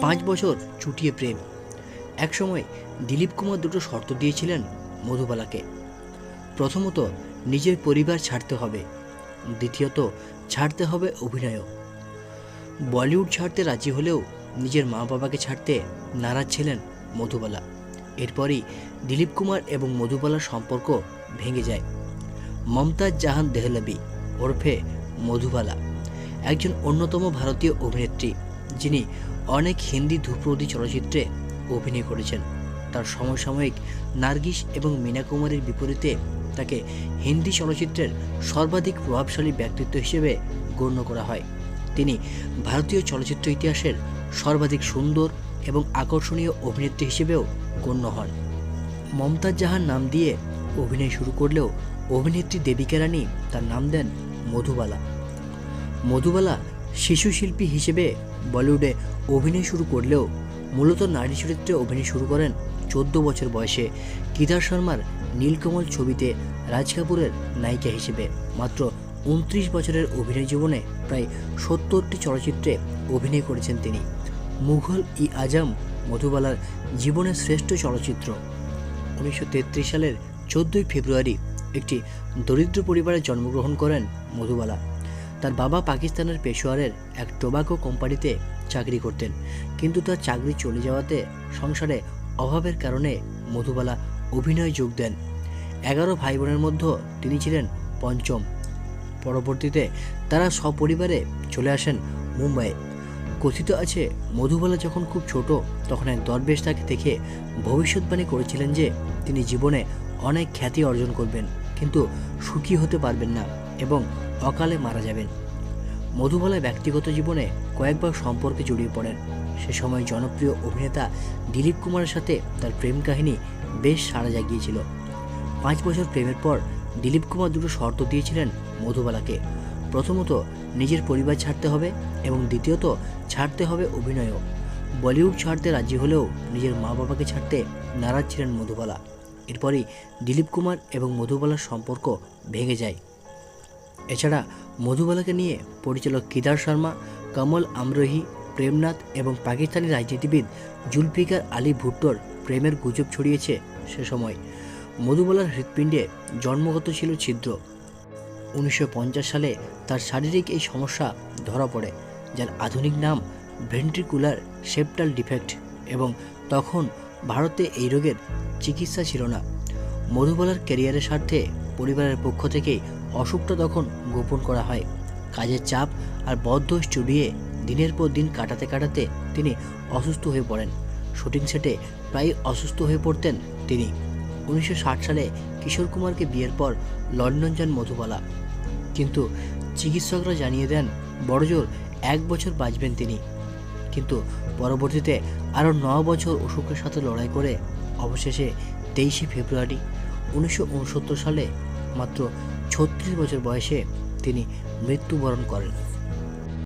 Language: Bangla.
পাঁচ বছর চুটিয়ে প্রেম। একসময় দিলীপ কুমার দুটো শর্ত দিয়েছিলেন মধুবালাকে। প্রথমত, নিজের পরিবার ছাড়তে হবে। দ্বিতীয়ত, ছাড়তে হবে অভিনয়ও। বলিউড ছাড়তে রাজি হলেও নিজের মা বাবাকে ছাড়তে নারাজ ছিলেন মধুবালা। এরপরই দিলীপ কুমার এবং মধুবালার সম্পর্ক ভেঙে যায়। মমতাজ জাহান দেহলবি ওরফে মধুবালা, একজন অন্যতম ভারতীয় অভিনেত্রী। যিনি অনেক হিন্দি ধ্রুপদী চলচ্চিত্রে অভিনয় করেছেন। তার সমসাময়িক নার্গিস এবং মীনা কুমারীর বিপরীতে তাকে হিন্দি চলচ্চিত্রের সর্বাধিক প্রভাবশালী ব্যক্তিত্ব হিসেবে গণ্য করা হয়। তিনি ভারতীয় চলচ্চিত্র ইতিহাসের সর্বাধিক সুন্দর এবং আকর্ষণীয় অভিনেত্রী হিসেবেও গণ্য হন। মমতাজ জাহান নাম দিয়ে অভিনয় শুরু করলেও অভিনেত্রী দেবিকা রানী তার নাম দেন মধুবালা। মধুবালা শিশু শিল্পী হিসেবে বলিউডে অভিনয় শুরু করলেও মূলত নারী চরিত্রে অভিনয় শুরু করেন চোদ্দ বছর বয়সে কিদার শর্মার নীলকমল ছবিতে রাজ কাপুরের নায়িকা হিসেবে। মাত্র উনত্রিশ বছরের অভিনয় জীবনে প্রায় সত্তরটি চলচ্চিত্রে অভিনয় করেছেন তিনি। মুঘল ই আজম মধুবালার জীবনের শ্রেষ্ঠ চলচ্চিত্র। উনিশশো তেত্রিশ সালের চোদ্দোই ফেব্রুয়ারি একটি দরিদ্র পরিবারে জন্মগ্রহণ করেন মধুবালা। তার বাবা পাকিস্তানের পেশোয়ারের এক টোবাকো কোম্পানিতে চাকরি করতেন। কিন্তু তার চাকরি চলে যাওয়াতে সংসারে অভাবের কারণে মধুবালা অভিনয়ে যোগ দেন। এগারো ভাই বোনের মধ্যে তিনি ছিলেন পঞ্চম। পরবর্তীতে তারা সপরিবারে চলে আসেন মুম্বাইয়ে। কথিত আছে, মধুবালা যখন খুব ছোট, তখন এক দরবেশ তাকে দেখে ভবিষ্যৎবাণী করেছিলেন যে তিনি জীবনে অনেক খ্যাতি অর্জন করবেন, কিন্তু সুখী হতে পারবেন না। এবং অকালে মারা যাবেন। মধুবালা ব্যক্তিগত জীবনে কয়েকবার সম্পর্কে জড়িয়ে পড়েন। সে সময় জনপ্রিয় অভিনেতা দিলীপ কুমারের সাথে তার প্রেম কাহিনী বেশ সাড়া জাগিয়েছিল। পাঁচ বছর প্রেমের পর দিলীপ কুমার দুটো শর্ত দিয়েছিলেন মধুবালাকে। প্রথমত, নিজের পরিবার ছাড়তে হবে এবং দ্বিতীয়ত, ছাড়তে হবে অভিনয়ও। বলিউড ছাড়তে রাজি হলেও নিজের মা বাবাকে ছাড়তে নারাজ ছিলেন মধুবালা। এরপরই দিলীপ কুমার এবং মধুবালার সম্পর্ক ভেঙে যায়। এছাড়া মধুবালাকে নিয়ে পরিচালক কিদার শর্মা, কমল আমরোহি, প্রেমনাথ এবং পাকিস্তানি রাজনীতিবিদ জুলফিকার আলী ভুট্টোর প্রেমের গুজব ছড়িয়েছে সে সময়। মধুবালার হৃৎপিণ্ডে জন্মগত ছিল ছিদ্র। উনিশশো পঞ্চাশ সালে তার শারীরিক এই সমস্যা ধরা পড়ে, যার আধুনিক নাম ভেন্ট্রিকুলার সেপ্টাল ডিফেক্ট এবং তখন ভারতে এই রোগের চিকিৎসা ছিল না। মধুবালার ক্যারিয়ারের স্বার্থে পরিবারের পক্ষ থেকেই অসুখটা তখন গোপন করা হয়। কাজের চাপ আর বদ্ধ স্টুডিওয়ে দিনের পর দিন কাটাতে কাটাতে তিনি অসুস্থ হয়ে পড়েন। শুটিং সেটে প্রায় অসুস্থ হয়ে পড়তেন তিনি। উনিশশো ষাট সালে কিশোর কুমারকে বিয়ের পর লন্ডন যান মধুবালা। কিন্তু চিকিৎসকরা জানিয়ে দেন, বড়জোর এক বছর বাঁচবেন তিনি। কিন্তু পরবর্তীতে আরও ন বছর অসুখের সাথে লড়াই করে অবশেষে তেইশে ফেব্রুয়ারি উনিশশো উনসত্তর সালে মাত্র ছত্রিশ বছর বয়সে তিনি মৃত্যুবরণ করেন।